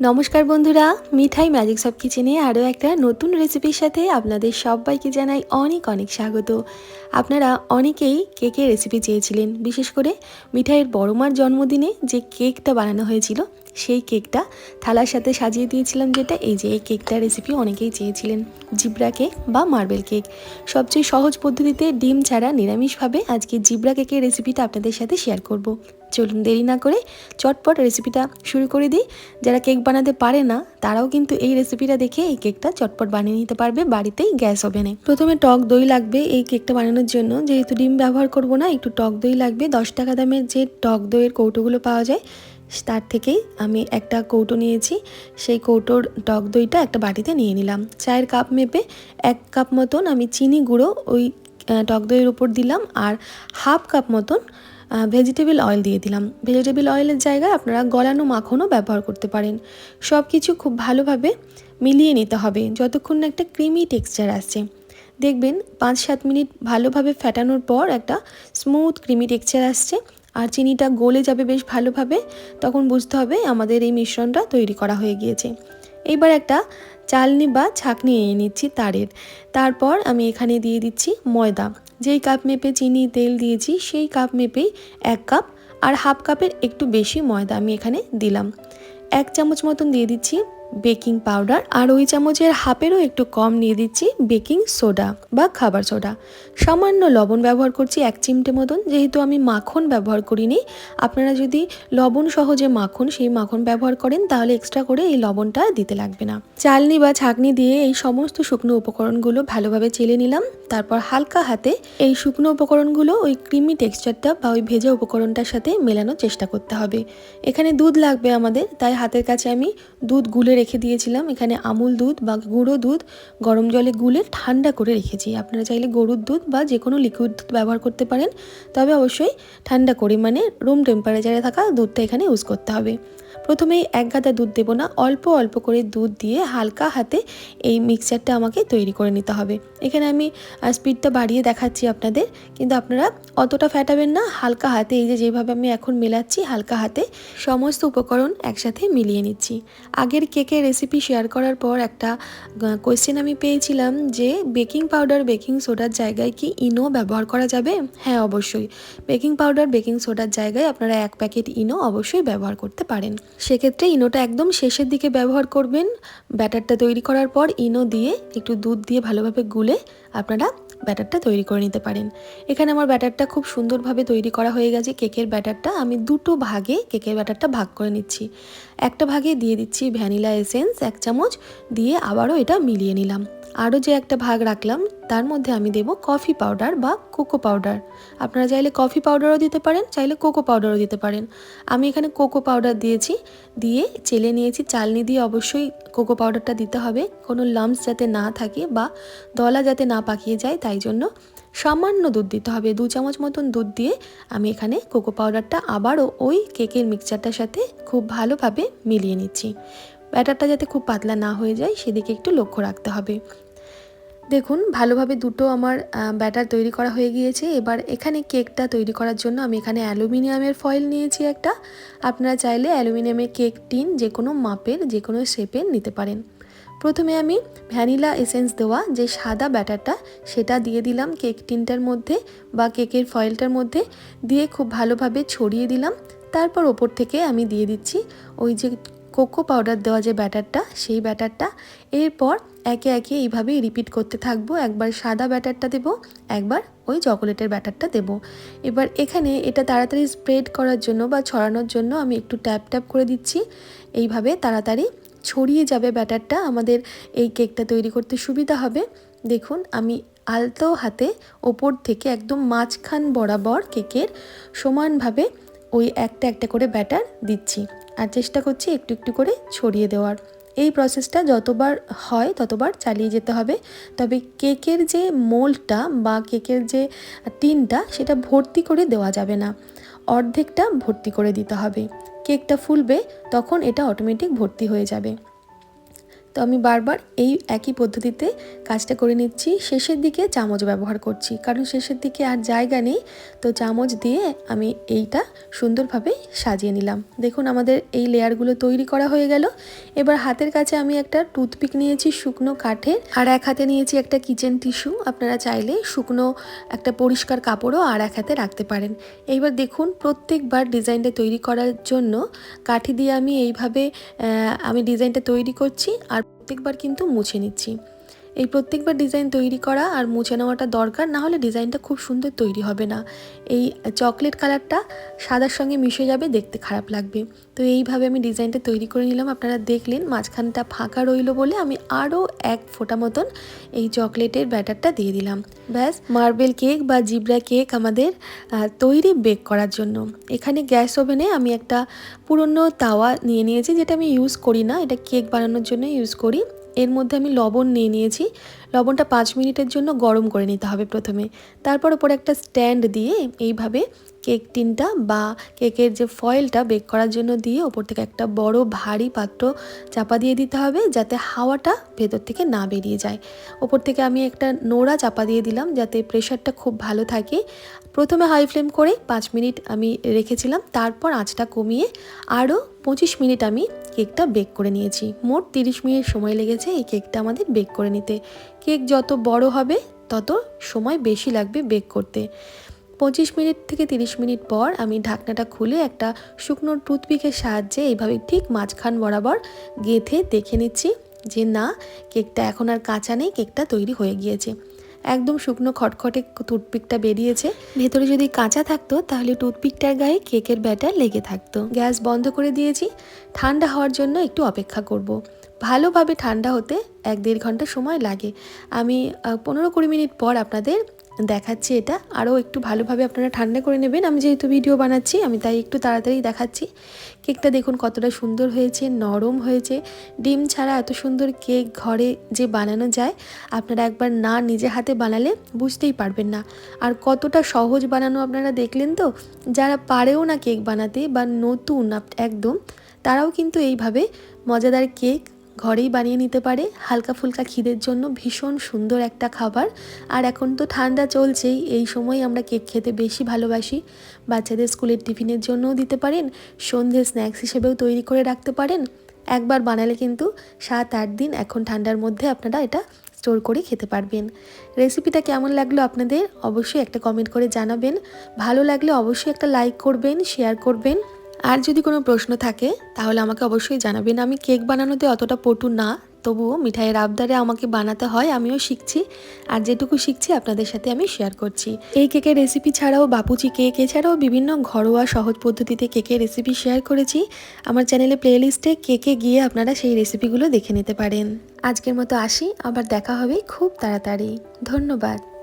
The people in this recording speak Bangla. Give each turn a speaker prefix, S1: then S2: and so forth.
S1: নমস্কার বন্ধুরা, মিঠাই ম্যাজিক সব কিচেনে আরও একটা নতুন রেসিপির সাথে আপনাদের সবাইকে জানাই অনেক অনেক স্বাগত। আপনারা অনেকেই কেকের রেসিপি চেয়েছিলেন, বিশেষ করে মিঠাইয়ের বড়মার জন্মদিনে যে কেকটা বানানো হয়েছিল সেই কেকটা থালার সাথে সাজিয়ে দিয়েছিলাম যেটা, এই যে এই কেকটা রেসিপি অনেকেই চেয়েছিলেন, জিব্রা কেক বা মার্বেল কেক। সবচেয়ে সহজ পদ্ধতিতে ডিম ছাড়া নিরামিষভাবে আজকে জিব্রা কেকের রেসিপিটা আপনাদের সাথে শেয়ার করব। চলুন দেরি না করে চটপট রেসিপিটা শুরু করে দিই। যারা কেক বানাতে পারে না, তারাও কিন্তু এই রেসিপিটা দেখে এই কেকটা চটপট বানিয়ে নিতে পারবে বাড়িতেই গ্যাস ওভেনে প্রথমে টক দই লাগবে এই কেকটা বানানোর জন্য। যেহেতু ডিম ব্যবহার করব না, একটু টক দই লাগবে। দশ টাকা দামের যে টক দইয়ের কৌটোগুলো পাওয়া যায় তার থেকেই আমি একটা কৌটো নিয়েছি। সেই কৌটোর টক দইটা একটা বাটিতে নিয়ে নিলাম। চায়ের কাপ মেপে এক কাপ মতন আমি চিনি গুঁড়ো ওই টক দইয়ের উপর দিলাম আর হাফ কাপ মতন ভেজিটেবল অয়েল দিয়ে দিলাম। ভেজিটেবল অয়েলের জায়গায় আপনারা গলানো মাখনও ব্যবহার করতে পারেন। সব কিছু খুব ভালোভাবে মিলিয়ে নিতে হবে। যতক্ষণ না একটা ক্রিমি টেক্সচার আসছে। দেখবেন পাঁচ সাত মিনিট ভালোভাবে ফ্যাটানোর পর একটা স্মুথ ক্রিমি টেক্সচার আসছে। আর চিনিটা গলে যাবে বেশ ভালোভাবে, তখন বুঝতে হবে আমাদের এই মিশ্রণটা তৈরি করা হয়ে গিয়েছে। এইবার একটা চালনি বা ছাঁকনি এনে নিচ্ছি তারের। তারপর আমি এখানে দিয়ে দিচ্ছি ময়দা। যেই কাপ মেপে চিনি, তেল দিয়েছি, সেই কাপ মেপেই এক কাপ আর হাফ কাপের একটু বেশি ময়দা আমি এখানে দিলাম। এক চামচ মতন দিয়ে দিচ্ছি বেকিং পাউডার আর ওই চামচের হাফেরও একটু কম নিয়ে দিচ্ছি বেকিং সোডা বা খাবার সোডা। সামান্য লবণ ব্যবহার করছি এক চিমটে মতন, যেহেতু আমি মাখন ব্যবহার করিনি। আপনারা যদি লবণ সহজে মাখন, সেই মাখন ব্যবহার করেন, তাহলে এক্সট্রা করে এই লবণটা দিতে লাগবে না। চালনি বা ছাঁকনি দিয়ে এই সমস্ত শুকনো উপকরণগুলো ভালোভাবে চেলে নিলাম। তারপর হালকা হাতে এই শুকনো উপকরণগুলো ওই ক্রিমি টেক্সচারটা বা ওই ভেজা উপকরণটার সাথে মেলানোর চেষ্টা করতে হবে। এখানে দুধ লাগবে আমাদের, তাই হাতের কাছে আমি দুধ গুলে রেখে দিয়েছিলাম। এখানে আমুল দুধ বা গুঁড়ো দুধ গরম জলে গুলে ঠান্ডা করে রেখেছি। আপনারা চাইলে গরুর দুধ বা যে কোনো লিকুইড দুধ ব্যবহার করতে পারেন। তবে অবশ্যই ঠান্ডা করে মানে রুম টেম্পারেচারে থাকা দুধটা এখানে ইউজ করতে হবে। প্রথমেই এক গাদা দুধ দেবো না, অল্প অল্প করে দুধ দিয়ে হালকা হাতে এই মিক্সচারটা আমাকে তৈরি করে নিতে হবে। এখানে আমি স্পিডটা বাড়িয়ে দেখাচ্ছি আপনাদের, কিন্তু আপনারা অতটা ফ্যাটাবেন না, হালকা হাতে, এই যে যেভাবে আমি এখন মেলাচ্ছি, হালকা হাতে সমস্ত উপকরণ একসাথে মিলিয়ে নিচ্ছি। আগের কেকের রেসিপি শেয়ার করার পর একটা কোয়েশ্চেন আমি পেয়েছিলাম যে বেকিং পাউডার বেকিং সোডার জায়গায় কি ইনো ব্যবহার করা যাবে? হ্যাঁ অবশ্যই। বেকিং পাউডার বেকিং সোডার জায়গায় আপনারা এক প্যাকেট ইনো অবশ্যই ব্যবহার করতে পারেন। সেক্ষেত্রে ইনোটা একদম শেষের দিকে ব্যবহার করবেন। ব্যাটারটা তৈরি করার পর ইনো দিয়ে একটু দুধ দিয়ে ভালোভাবে গুলে আপনারা ব্যাটারটা তৈরি করে নিতে পারেন। এখানে আমার ব্যাটারটা খুব সুন্দরভাবে তৈরি করা হয়ে গেছে কেকের ব্যাটারটা। আমি দুটো ভাগে কেকের ব্যাটারটা ভাগ করে নিচ্ছি। একটা ভাগে দিয়ে দিচ্ছি ভ্যানিলা এসেন্স, এক চামচ দিয়ে আবারও এটা মিলিয়ে নিলাম। আরও যে একটা ভাগ রাখলাম তার মধ্যে আমি দেব কফি পাউডার বা কোকো পাউডার আপনারা চাইলে কফি পাউডারও দিতে পারেন, চাইলে কোকো পাউডারও দিতে পারেন। আমি এখানে কোকো পাউডার দিয়েছি, দিয়ে চেলে নিয়েছি, চালনি দিয়ে অবশ্যই কোকো পাউডারটা দিতে হবে। কোনো লাম্পস যাতে না থাকে বা দলা যাতে না পাকিয়ে যায়, তাই জন্য সামান্য দুধ দিতে হবে। দু চামচ মতন দুধ দিয়ে আমি এখানে কোকো পাউডারটা আবারও ওই কেকের মিক্সচারটার সাথে খুব ভালোভাবে মিলিয়ে নিচ্ছি। ব্যাটারটা যাতে খুব পাতলা না হয়ে যায়, সেদিকে একটু লক্ষ্য রাখতে হবে। দেখুন, ভালোভাবে দুটো আমার ব্যাটার তৈরি করা হয়ে গিয়েছে। এবার এখানে কেকটা তৈরি করার জন্য আমি এখানে অ্যালুমিনিয়ামের ফয়েল নিয়েছি একটা। আপনারা চাইলে অ্যালুমিনিয়ামের কেক টিন যে কোনো মাপের যে কোনো শেপের নিতে পারেন। প্রথমে আমি ভ্যানিলা এসেন্স দেওয়া যে সাদা ব্যাটারটা, সেটা দিয়ে দিলাম কেক টিনটার মধ্যে বা কেকের ফয়েলটার মধ্যে। দিয়ে খুব ভালোভাবে ছড়িয়ে দিলাম। তারপর ওপর থেকে আমি দিয়ে দিচ্ছি ওই যে কোকো পাউডার দেওয়া যে ব্যাটারটা, সেই ব্যাটারটা। এরপর একে একে এইভাবেই রিপিট করতে থাকব। একবার সাদা ব্যাটারটা দেব, একবার ওই চকোলেটের ব্যাটারটা দেব। এবার এখানে এটা তাড়াতাড়ি স্প্রেড করার জন্য বা ছড়ানোর জন্য আমি একটু ট্যাপ ট্যাপ করে দিচ্ছি। এইভাবে তাড়াতাড়ি ছড়িয়ে যাবে ব্যাটারটা। আমাদের এই কেকটা তৈরি করতে সুবিধা হবে। দেখুন, আমি আলতো হাতে ওপর থেকে একদম মাঝখান বরাবর কেকের সমানভাবে ওই একটা একটা করে ব্যাটার দিচ্ছি। আর চেষ্টা করছি একটু একটু করে ছড়িয়ে দেওয়ার। এই প্রসেসটা যতবার হয়, ততবার চালিয়ে যেতে হবে। তবে কেকের যে মোলটা বা কেকের যে টিনটা, সেটা ভর্তি করে দেওয়া যাবে না। অর্ধেকটা ভর্তি করে দিতে হবে। কেকটা ফুলবে, তখন এটা অটোমেটিক ভর্তি হয়ে যাবে। আমি বারবার এই একই পদ্ধতিতে কাজটা করে নিচ্ছি। শেষের দিকে চামচ ব্যবহার করছি। কারণ শেষের দিকে আর জায়গা নেই। তো চামচ দিয়ে আমি এইটা সুন্দরভাবে সাজিয়ে নিলাম। দেখুন আমাদের এই লেয়ারগুলো তৈরি করা হয়ে গেল। এবার হাতের কাছে আমি একটা টুথপিক নিয়েছি শুকনো কাঠের। আর এক হাতে নিয়েছি একটা কিচেন টিস্যু। আপনারা চাইলে শুকনো একটা পরিষ্কার কাপড়ও আর এক হাতে রাখতে পারেন। এইবার দেখুন প্রত্যেকবার ডিজাইনটা তৈরি করার জন্য কাঠি দিয়ে আমি এইভাবে আমি ডিজাইনটা তৈরি করছি। আর প্রত্যেকবার কিন্তু মুছে নিচ্ছি। এই প্রত্যেকবার ডিজাইন তৈরি করা আর মুছে নেওয়াটা দরকার, না হলে ডিজাইনটা খুব সুন্দর তৈরি হবে না। এই চকলেট কালারটা সাদার সঙ্গে মিশে যাবে, দেখতে খারাপ লাগবে। তো এইভাবে আমি ডিজাইনটা তৈরি করে নিলাম। আপনারা দেখলেন মাঝখানটা ফাঁকা রইল বলে আমি আরও এক ফোঁটা মতন এই চকলেটের ব্যাটারটা দিয়ে দিলাম। ব্যাস মার্বেল কেক বা জিব্রা কেক আমাদের তৈরি বেক করার জন্য। এখানে গ্যাস ওভেনে আমি একটা পুরনো তাওয়া নিয়ে নিয়েছি, যেটা আমি ইউজ করি না। এটা কেক বানানোর জন্য ইউজ করি। এর মধ্যে আমি লবণ নিয়ে নিয়েছি। লবণটা পাঁচ মিনিটের জন্য গরম করে নিতে হবে প্রথমে। তারপর ওপরে একটা স্ট্যান্ড দিয়ে এইভাবে কেক টিনটা বা কেকের যে ফয়েলটা বেক করার জন্য দিয়ে ওপর থেকে একটা বড় ভারী পাত্র চাপা দিয়ে দিতে হবে যাতে হাওয়াটা ভেতর থেকে না বেরিয়ে যায়। ওপর থেকে আমি একটা নোড়া চাপা দিয়ে দিলাম যাতে প্রেশারটা খুব ভালো থাকে। প্রথমে হাই ফ্লেম করে পাঁচ মিনিট আমি রেখেছিলাম, তারপর আঁচটা কমিয়ে আরও পঁচিশ মিনিট আমি কেকটা বেক করে নিয়েছি। মোট তিরিশ মিনিট সময় লেগেছে এই কেকটা আমাদের বেক করে নিতে। কেক যত বড় হবে তত সময় বেশি লাগবে বেক করতে। পঁচিশ মিনিট থেকে তিরিশ মিনিট পর আমি ঢাকনাটা খুলে একটা শুকনো টুথপিকের সাহায্যে এইভাবে ঠিক মাঝখান বরাবর গেঁথে দেখে নিচ্ছি যে না, কেকটা এখন আর কাঁচা নেই, কেকটা তৈরি হয়ে গিয়েছে। একদম শুকনো খটখটে টুথপিকটা বেরিয়েছে। ভেতরে যদি কাঁচা থাকতো তাহলে টুথপিকটার গায়ে কেকের ব্যাটার লেগে থাকতো। গ্যাস বন্ধ করে দিয়েছি। ঠান্ডা হওয়ার জন্য একটু অপেক্ষা করব। ভালোভাবে ঠান্ডা হতে এক দেড় ঘণ্টা সময় লাগে। আমি পনেরো কুড়ি মিনিট পর আপনাদের দেখাচ্ছি এটা। আরও একটু ভালোভাবে আপনারা ঠান্ডা করে নেবেন। আমি যেহেতু ভিডিও বানাচ্ছি, আমি তাই একটু তাড়াতাড়ি দেখাচ্ছি। কেকটা দেখুন কতটা সুন্দর হয়েছে, নরম হয়েছে। ডিম ছাড়া এত সুন্দর কেক ঘরে যে বানানো যায়, আপনারা একবার না নিজে হাতে বানালে বুঝতেই পারবেন না। আর কতটা সহজ বানানো আপনারা দেখলেন তো? যারা পারেও না কেক বানাতে বা নতুন, একদম, তারাও কিন্তু এইভাবে মজাদার কেক ঘরেই বানিয়ে নিতে পারে। হালকা ফুলকা খিদের জন্য ভীষণ সুন্দর একটা খাবার। আর এখন তো ঠান্ডা চলছেই, এই সময় আমরা কেক খেতে বেশি ভালোবাসি। বাচ্চাদের স্কুলের টিফিনের জন্যও দিতে পারেন, সন্ধে স্ন্যাক্স হিসেবেও তৈরি করে রাখতে পারেন। একবার বানালে কিন্তু সাত, আট দিন এখন ঠান্ডার মধ্যে আপনারা এটা স্টোর করে খেতে পারবেন। রেসিপিটা কেমন লাগল আপনাদের? অবশ্যই একটা কমেন্ট করে জানাবেন। ভালো লাগলে অবশ্যই একটা লাইক করবেন, শেয়ার করবেন। আর যদি কোনো প্রশ্ন থাকে, তাহলে আমাকে অবশ্যই জানাবেন। আমি কেক বানানোতে অতটা পটু না, তবুও মিঠাইয়ের আবদারে আমাকে বানাতে হয়, আমিও শিখছি। আর যেটুকু শিখছি, আপনাদের সাথে আমি শেয়ার করছি। এই কেকের রেসিপি ছাড়াও বাপুচি কেক, এছাড়াও বিভিন্ন ঘরোয়া সহজ পদ্ধতিতে কেকের রেসিপি শেয়ার করেছি। আমার চ্যানেলে প্লেলিস্টে কেকে গিয়ে আপনারা সেই রেসিপিগুলো দেখে নিতে পারেন। আজকের মতো আসি, আবার দেখা হবে খুব তাড়াতাড়ি। ধন্যবাদ।